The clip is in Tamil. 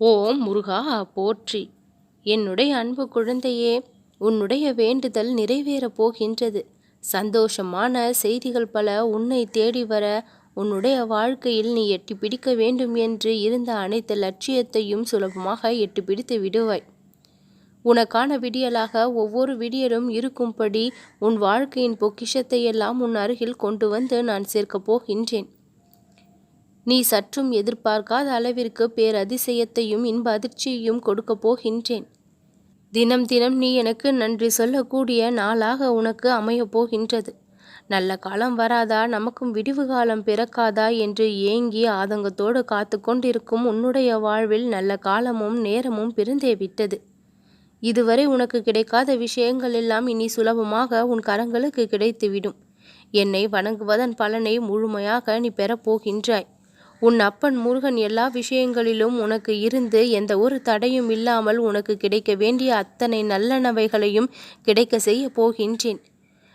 ஓம் முருகா போற்றி. என்னுடைய அன்பு குழந்தையே உன்னுடைய வேண்டுதல் நிறைவேறப் போகின்றது. சந்தோஷமான செய்திகள் பல உன்னை தேடி வர உன்னுடைய வாழ்க்கையில் நீ எட்டி பிடிக்க வேண்டும் என்று இருந்த அனைத்து லட்சியத்தையும் சுலபமாக எட்டி பிடித்து விடுவாய். உனக்கான விடியலாக ஒவ்வொரு விடியலும் இருக்கும்படி உன் வாழ்க்கையின் பொக்கிஷத்தை எல்லாம் உன் அருகில் கொண்டு வந்து நான் சேர்க்கப் போகின்றேன். நீ சற்றும் எதிர்பார்க்காத அளவிற்கு பேரதிசயத்தையும் இன்ப அதிர்ச்சியையும் கொடுக்கப் போகின்றேன். தினம் தினம் நீ எனக்கு நன்றி சொல்லக்கூடிய நாளாக உனக்கு அமையப் போகின்றது. நல்ல காலம் வராதா? நமக்கும் விடிவு காலம் பிறக்காதா? என்று ஏங்கி ஆதங்கத்தோடு காத்து கொண்டிருக்கும் உன்னுடைய வாழ்வில் நல்ல காலமும் நேரமும் பிறந்தே விட்டது. இதுவரை உனக்கு கிடைக்காத விஷயங்கள் எல்லாம் இனி சுலபமாக உன் கரங்களுக்கு கிடைத்துவிடும். என்னை வணங்குவதன் பலனை முழுமையாக நீ பெறப்போகின்றாய் உன் அப்பன் முருகன் எல்லா விஷயங்களிலும் உனக்கு இருந்து எந்த ஒரு தடையும் இல்லாமல் உனக்கு கிடைக்க வேண்டிய அத்தனை நல்லனவைகளையும் கிடைக்க செய்ய போகின்றேன்.